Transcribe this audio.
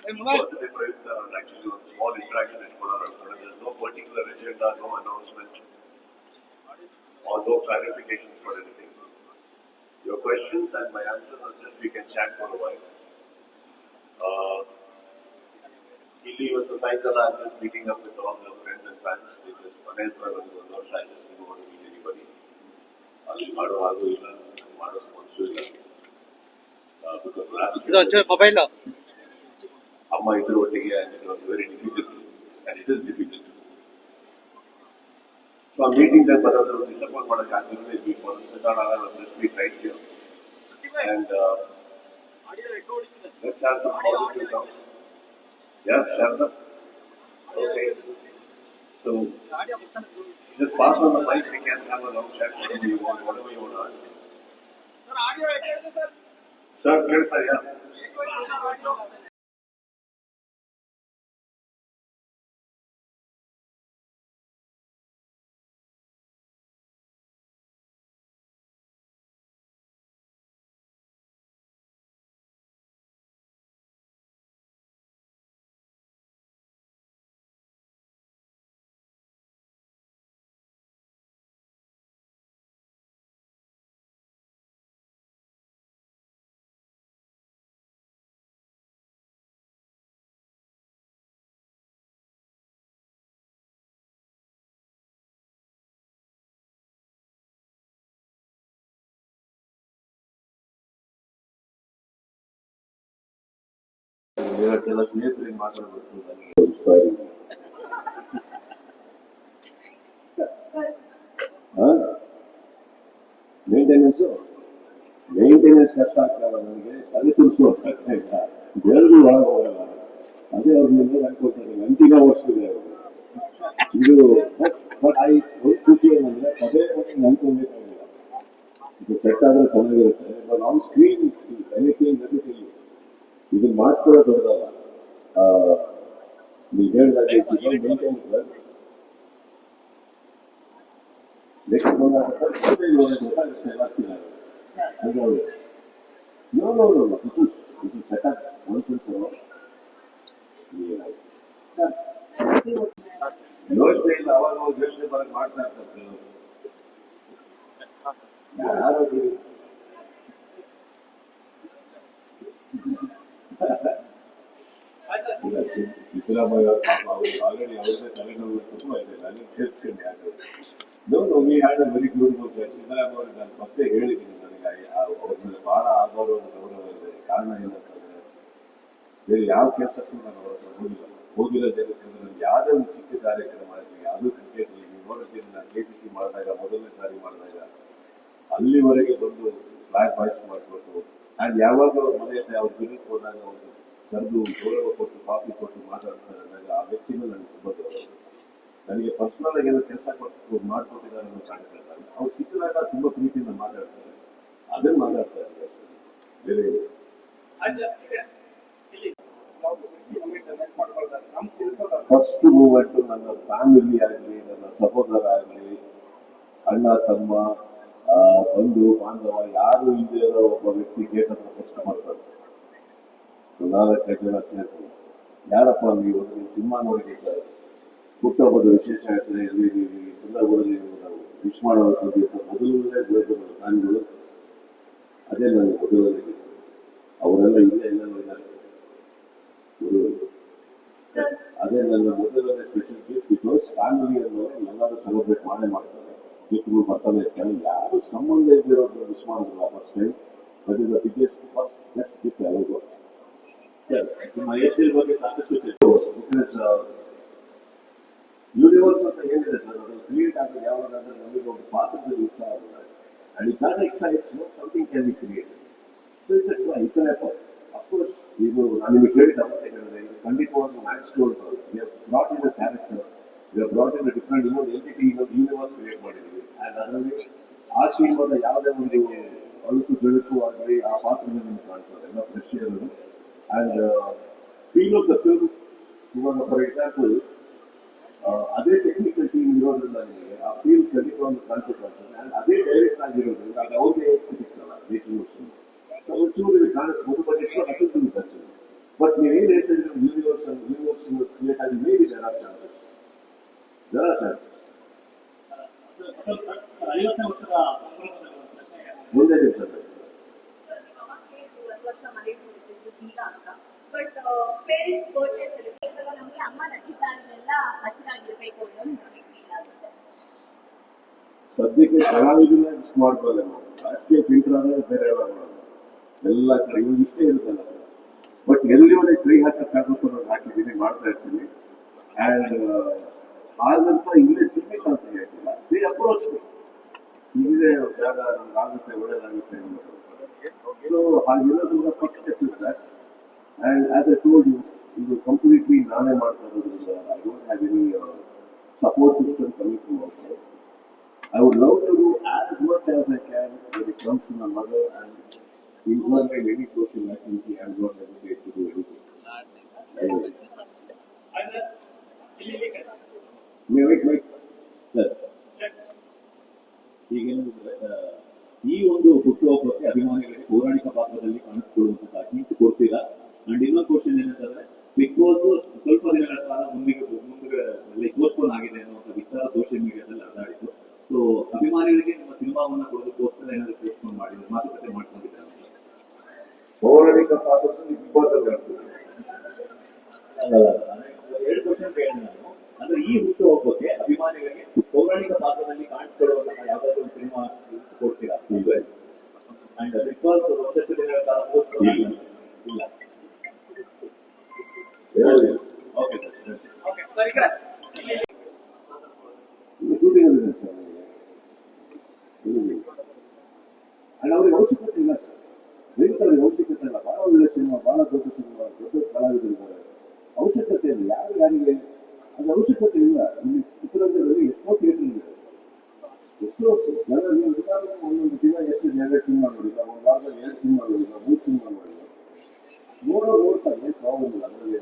birthday ಪ್ರಯುಕ್ತ ನಾನು actually ಒಂದು small interaction ಇಟ್ಕೊಳ್ಳೋಣ ಅನ್ಕೊಂಡೆ. There's no particular agenda, no announcement, or no clarifications for anything. Your questions and my answers are just we can chat for a while. Uh, ಇಲ್ಲಿ ಇವತ್ತು ಸಾಯಂಕಾಲ I'm just meeting up with all the friends and fans because ಮನೆ ಹತ್ರ ಒಂದು ಒಂದು ವರ್ಷ I just didn't want to meet anybody. ಅಲ್ಲಿ ಮಾಡೋ ಹಾಗೂ ಇಲ್ಲ ಮಾಡೋ ಮನಸ್ಸು ಇಲ್ಲ Uh, because last ಇದು ಅಜ್ಜ ಮೊಬೈಲ್ ಅಮ್ಮ ಇದ್ರ ಒಟ್ಟಿಗೆ and it was very difficult and it is difficult. So I'm meeting them ಬರೋದು ಡಿಸಪಾಯಿಂಟ್ ಮಾಡಕ್ಕೆ ಆಗಿರೋದೇ ಬೇಕು this week right here. And uh, let's have some positive talks. Yeah, Sharda? Okay. So just pass on the mic, we can have a long chat, whatever you want, whatever you want to ask. Sir, ಕೇಳಿಸ್ತಾ ಇದೆಯಾ? ಇವತ್ತೆಲ್ಲ ಸ್ನೇಹಿತರಿಗೆ ಮಾತಾಡಬೇಕು maintenance maintenance ಕಷ್ಟ ಆಗ್ತಾವ ನನಗೆ ತಲೆ ತುರಿಸ್ಕೊಂಡು ಆಗ್ತಾ ಇಲ್ಲ ಎರಡು ಒಳಗೆ ಹೋಗಲ್ಲ ಅದೇ ಅವ್ರ ಮೇಲೆ ಹಾಕೊಳ್ತಾರೆ ಅಂತಿಮ ವರ್ಷ ಅವರು ಇದು ಬಟ್ ಐ ಖುಷಿ ಏನಂದ್ರೆ ಪದೇ ಪದೇ ನೆನ್ಕೊಬೇಕಾಗಿಲ್ಲ ಇದು ಸೆಟ್ ಆದ್ರೆ ಚೆನ್ನಾಗಿರುತ್ತೆ ಬಟ್ ಆನ್ ಸ್ಕ್ರೀನ್ ಮಾಡಿಸ್ಕೊಳ್ಳೋ ದೊಡ್ಡದಲ್ಲ ನೀವು ಹೇಳಿದಾಗ ನೆಕ್ಸ್ಟ್ ನೋ ನೋ ನೋ ಯೋಚನೆ ಇಲ್ಲ, ಅವಾಗ ಯೋಚನೆ ಬರಕ್ ಮಾಡ್ತಾ ಇರ್ತಾರೆ ಕೆಲವರು. ಸಿದ್ದರಾಮಯ್ಯ ಅವ್ರ ಆಲ್ರೆಡಿ ಇದೆ ನೋ ನೋ ಸಿದ್ದರಾಮಯ್ಯ ನಾನು ಹೇಳಿದ್ದೀನಿ ನನಗೆ ಅವ್ರ ಮೇಲೆ ಇದೆ ಕಾರಣ ಬೇರೆ ಯಾವ ಕೆಲಸಕ್ಕೂ ನಾನು ಅವ್ರ ಹೋಗಿಲ್ಲ ಹೋಗಿರೋದು ಏನಂತಂದ್ರೆ ನನಗೆ ಯಾವುದೇ ಒಂದು ಚಿಕ್ಕ ಕಾರ್ಯಕ್ರಮ ಆಗಲಿ ಯಾವುದೂ ಕ್ರಿಕೆಟ್ ನೀವು ನಾನು ಕೆ ಸಿ ಸಿ ಮಾಡಿದಾಗ ಮೊದಲನೇ ಸಾರಿ ಮಾಡಿದಾಗ ಅಲ್ಲಿವರೆಗೆ ಬಂದು ಫ್ಲಾಗ್ ಬಾಯ್ಸ್ ಮಾಡಿಕೊಟ್ಟು ಆ್ಯಂಡ್ ಯಾವಾಗ ಮನೆಯಲ್ಲಿ ಅವ್ರು ಬಿಲ್ಲಿಗೆ ಹೋದಾಗ ಅವರು ಕರೆದು ಗೌರವ ಕೊಟ್ಟು ಕಾಫಿ ಕೊಟ್ಟು ಮಾತಾಡ್ತಾರೆ ಅಂದಾಗ ಆ ವ್ಯಕ್ತಿನೂ ನನಗೆ ತುಂಬ ಗೌರವ ನನಗೆ ಪರ್ಸನಲ್ ಆಗಿ ಏನೋ ಕೆಲಸ ಕೊಟ್ಟು ಮಾಡಿಕೊಟ್ಟಿದ್ದಾರೆ ಅನ್ನೋ ಕಾಣ್ತಾ ಇಲ್ಲ ಅವ್ರು ಸಿಕ್ಕಿದಾಗ ತುಂಬ ಪ್ರೀತಿಯಿಂದ ಮಾತಾಡ್ತಾರೆ. ಅದನ್ನ ಮಾತಾಡ್ತಾ ಇದ್ದಾರೆ ಸರ್. ಬೇರೆ ಫಸ್ಟ್ ಮೂಮೆಂಟ್ ನನ್ನ ಫ್ಯಾಮಿಲಿ ಆಗಲಿ ನನ್ನ ಸಹೋದರ ಆಗಲಿ ಅಣ್ಣ ತಮ್ಮ ಬಂಧು ಬಾಂಧವ ಯಾರು ಇಲ್ಲದೆ ಇರೋ ಒಬ್ಬ ವ್ಯಕ್ತಿ ಗೇಟ್ ಹತ್ರ ಕಷ್ಟ ಮಾಡ್ತಾರೆ ನಾಲ್ಕೈದು ಕಾರ್ಯದರ್ಶಿ ಯಾರಪ್ಪ ನೀವು? ಸಿನಿಮಾ ನೋಡಿದ್ದೀವಿ ಸರ್ ಹುಟ್ಟುಹಬ್ಬದ ವಿಶೇಷ ಆಗ್ತದೆ ಸಂದರ್ಭದಲ್ಲಿ ವಿಶ್ ಮಾಡುವಂಥದ್ದು ಮೊದಲನೇ ಬೆಳೆದ ಪ್ರಾಣಿಗಳು ಅದೇ ನಾನು ಮೊದಲನೇ ಅವರೆಲ್ಲ ಇಲ್ಲೇ ಎಲ್ಲ ಇವರು ಅದೇ ನನ್ನ ಮೊದಲನೇ ಸ್ಪೆಷಲ್ ಗಿಫ್ಟ್ ಬಿಕಾಸ್ ಫ್ಯಾಮಿಲಿ ಅನ್ನೋರು ಎಲ್ಲರೂ ಸೆಲೆಬ್ರೇಟ್ ಮಾಡೇ ಮಾಡ್ತಾರೆ. ಗಿಫ್ಟ್ಗಳು ಬರ್ತಾನೆ ಇರ್ತಾರೆ. ಯಾರು ಸಂಬಂಧ ಇದ್ದಿರೋದನ್ನ ವಿಶ್ ಮಾಡೋದಿಲ್ಲ ಫಸ್ಟ್ ಟೈಮ್ ಅದರಿಂದ ಬಿಗ್ಗೆಸ್ಟ್ ಫಸ್ಟ್ ಬೆಸ್ಟ್ ಗಿಫ್ಟ್ ಏಷ್ಯಲ್ ಬಗ್ಗೆ ಸಾಕಷ್ಟು ಬಿಕಾಸ್ ಯೂನಿವರ್ಸ್ ಅಂತ ಏನಿದೆ ಸರ್ ಅದು ಕ್ರಿಯೇಟ್ ಆಗೋದು ಯಾವಾಗಾದ್ರೆ ನಮಗೆ ಒಂದು ಪಾತ್ರದಲ್ಲಿ ಉತ್ಸಾಹ ಆಗುತ್ತೆ and it not excites something can be created so it's it's an effort of course ಇದು ನಾನು ನಿಮಗೆ ಹೇಳಿದ ಅವತ್ತೇ ಹೇಳಿದೆ ಇದು ಖಂಡಿತವಾಗಿ match store brought in a character we brought in different ಇನ್ನೊಂದು ಎಂಟಿಟಿ ಇನ್ನೊಂದು ಯೂನಿವರ್ಸ್ ಕ್ರಿಯೇಟ್ ಮಾಡಿದ್ದೀವಿ ಆ್ಯಂಡ್ ಅದರಲ್ಲಿ ಆ ಸಿನಿಮಾದ ಯಾವುದೇ ಒಂದು ಅಳುಕು ಜಳುಕು ಆಗಲಿ ಆ ಪಾತ್ರದಲ್ಲಿ ನಿಮ್ಗೆ ಕಾಣಿಸೋದು ಎಲ್ಲ ಫ್ರೆಶ್ ಇರೋದು and feel of the film ಇವಾಗ ಫಾರ್ ಎಕ್ಸಾಂಪಲ್ ಅದೇ ಟೆಕ್ನಿಕಲ್ ಟೀಮ್ ಇರೋದ್ರಿಂದ ನಿಮಗೆ ಆ ಫೀಲ್ ಖಂಡಿತ ಒಂದು ಕಾನ್ಸೆಪ್ಟ್ ಆಗ್ತದೆ ಆ್ಯಂಡ್ ಅದೇ ಡೈರೆಕ್ಟ್ ಆಗಿರೋದ್ರಿಂದ ಅದು ಅವ್ರಿಗೆ ಎಸ್ಥೆಟಿಕ್ಸ್ ಅಲ್ಲ ಮೇಕಿಂಗ್ ಒಂಚೂರು ಇಲ್ಲಿ ಕಾಣಿಸ್ಬೋದು ಬಟ್ ಎಷ್ಟು ಅತಿಥಿ ಕನ್ಸಿದೆ ಬಟ್ ನೀವೇನು ಹೇಳ್ತಾ ಇದ್ರೆ ಯೂನಿವರ್ಸ್ ಯೂನಿವರ್ಸ್ ಕ್ರಿಯೇಟ್ ಆಗಿ ಮೇಬಿ ಜನ ಚಾನ್ಸಸ್ ಜನ ಚಾನ್ಸಸ್ ಐವತ್ತನೇ ವರ್ಷದ ಸಂಭ್ರಮದ ಪ್ರಶ್ನೆ ಮುಂದೆ ದಿವಸ ಒಂದು ವರ್ಷ ಮನೆಗೆ ಇಲ್ಲ ಅಂತ. ಬಟ್ ಪೇರೆಂಟ್ಸ್ ಬರ್ಡೇ ಸೆಲೆಬ್ರೇಟ್ ನಮಗೆ ಅಮ್ಮ ನಟಿದ್ದಾಗಲೆಲ್ಲ ಹಸಿರಾಗಿರ್ಬೇಕು ನಮಗೆ ಫೀಲ್ ಆಗುತ್ತೆ. ಸದ್ಯಕ್ಕೆ ರಾಜಕೀಯ ಫಿಲ್ಟರ್ ಬೇರೆ ಎಲ್ಲ ಕಡೆ ಇವಾಗ ಇಷ್ಟೇ ಇರುತ್ತಲ್ಲ. ಬಟ್ ಎಲ್ಲಿವರೆಗೆ ಕೈ ಹಾಕಕ್ಕಾಗುತ್ತೋ ಹಾಕಿದ್ದೀನಿ ಮಾಡ್ತಾ ಇರ್ತೀನಿ. ಆ್ಯಂಡ್ ಆದಂತ ಇಲ್ಲೇ ಸಿಗ್ಬೇಕಂತ ಹೇಳ್ತಿಲ್ಲ ದೇ ಅಪ್ರೋಚ್ ಇಲ್ಲೇ ಜಾಗ ಆಗುತ್ತೆ, ಒಳ್ಳೇದಾಗುತ್ತೆ so ಹಾಗಿರೋದ್ರಿಂದ first step is that and as I told you ಇದು ಕಂಪ್ಲೀಟ್ಲಿ ನಾನೇ ಮಾಡ್ತಾ ಇರೋದ್ರಿಂದ I don't have any support system coming from outside I would love to do as much as I can when it comes to my mother and involve in any social activity. ಕಾಣಿಸ್ಕೊಳ್ಳುವಂತಹ hint ಕೊಡ್ತೀರಾ? And ಇನ್ನೊಂದು question ಏನಂತಂದ್ರೆ Bigg Boss ಸ್ವಲ್ಪ ದಿನಗಳ ಕಾಲ ಮುಂದಿಗೆ ಮುಂದೆ postpone ಆಗಿದೆ ಅನ್ನುವಂಥ ವಿಚಾರ ಸೋಷಿಯಲ್ ಮೀಡಿಯಾದಲ್ಲಿ ಹರಿದಾಡಿತ್ತು ಸೊ ಅಭಿಮಾನಿಗಳಿಗೆ ನಿಮ್ಮ ಸಿನಿಮಾವನ್ನ ಕೊಡೋದಕ್ಕೋಸ್ಕರ ಏನಾದ್ರು ಪೋಸ್ಟ್ಪೋನ್ ಮಾಡಿದ್ರೆ ಮಾತುಕತೆ ಮಾಡ್ಕೊಂಡಿದ್ದಾರೆ? ಪೌರಾಣಿಕ ಪಾತ್ರದಲ್ಲಿ ಬಿಗ್ ಬಾಸ್ ಅಲ್ಲಿ ಎರಡು ಕ್ವಶನ್ ಕೇಳೋಣ ನಾನು. ಅಂದ್ರೆ ಈ ಹುಟ್ಟುಹಬ್ಬಕ್ಕೆ ಅಭಿಮಾನಿಗಳಿಗೆ ಪೌರಾಣಿಕ ಪಾತ್ರದಲ್ಲಿ ಕಾಣಿಸ್ಕೊಳ್ಳುವಂತಹ ಯಾವ್ದಾದ್ರು ಒಂದು ಸಿನಿಮಾ ಕೊಡ್ತೀರಾ? ಇಲ್ಲ ಅಂಡ್ ಬಿಗ್ ಬಾಸ್ ಒಂದಷ್ಟು ದಿನಗಳ ಕಾಲ ಪೋಸ್ಟ್ ಇಲ್ಲ. ಇಲ್ಲ ಹೇಳಿ. ಓಕೆ ಸರ್ ಓಕೆ ಸರ್ ಈ ಕಡೆ ಇಲ್ಲಿ ಇಲ್ಲಿ ಇದು ಶೂಟಿಂಗ್ ಅಲ್ಲಿ ಸರ್ ಅಂಡ್ ಅವ್ರಿಗೆ ಅವಶ್ಯಕತೆ ಇಲ್ಲ ಸರ್ ದಯವಿಟ್ಟು ಅವ್ರಿಗೆ ಅವಶ್ಯಕತೆ ಇಲ್ಲ ಬಹಳ ಒಳ್ಳೆ ಸಿನಿಮಾ ಬಹಳ ದೊಡ್ಡ ಸಿನಿಮಾ ದೊಡ್ಡ ಕಲಾವಿದರಿದ್ದಾರೆ ಅವಶ್ಯಕತೆ ಇಲ್ಲ ಯಾರು ಯಾರಿಗೆ ಅದು ಅವಶ್ಯಕತೆ ಇಲ್ಲ ಇಲ್ಲಿ ಚಿತ್ರರಂಗದಲ್ಲಿ ಎಷ್ಟೋ ಥಿಯೇಟರ್ ಇದೆ ಎಷ್ಟು ವರ್ಷ ಎಲ್ಲಾದ್ರೂ ಒಂದೊಂದು ದಿನ ಎಷ್ಟು ಎರಡು ಸಿನಿಮಾ ಒಂದು ವಾರದಲ್ಲಿ ಎರಡು ಸಿನಿಮಾ ನೋಡಿಲ್ಲ ಮೂರು ಸಿನಿಮಾ ನೋಡಿಲ್ಲ ನೋಡೋ ನೋಡ್ತಾನೆ ಪ್ರಾಬ್ಲಮ್ ಇಲ್ಲ ಅದರಲ್ಲಿ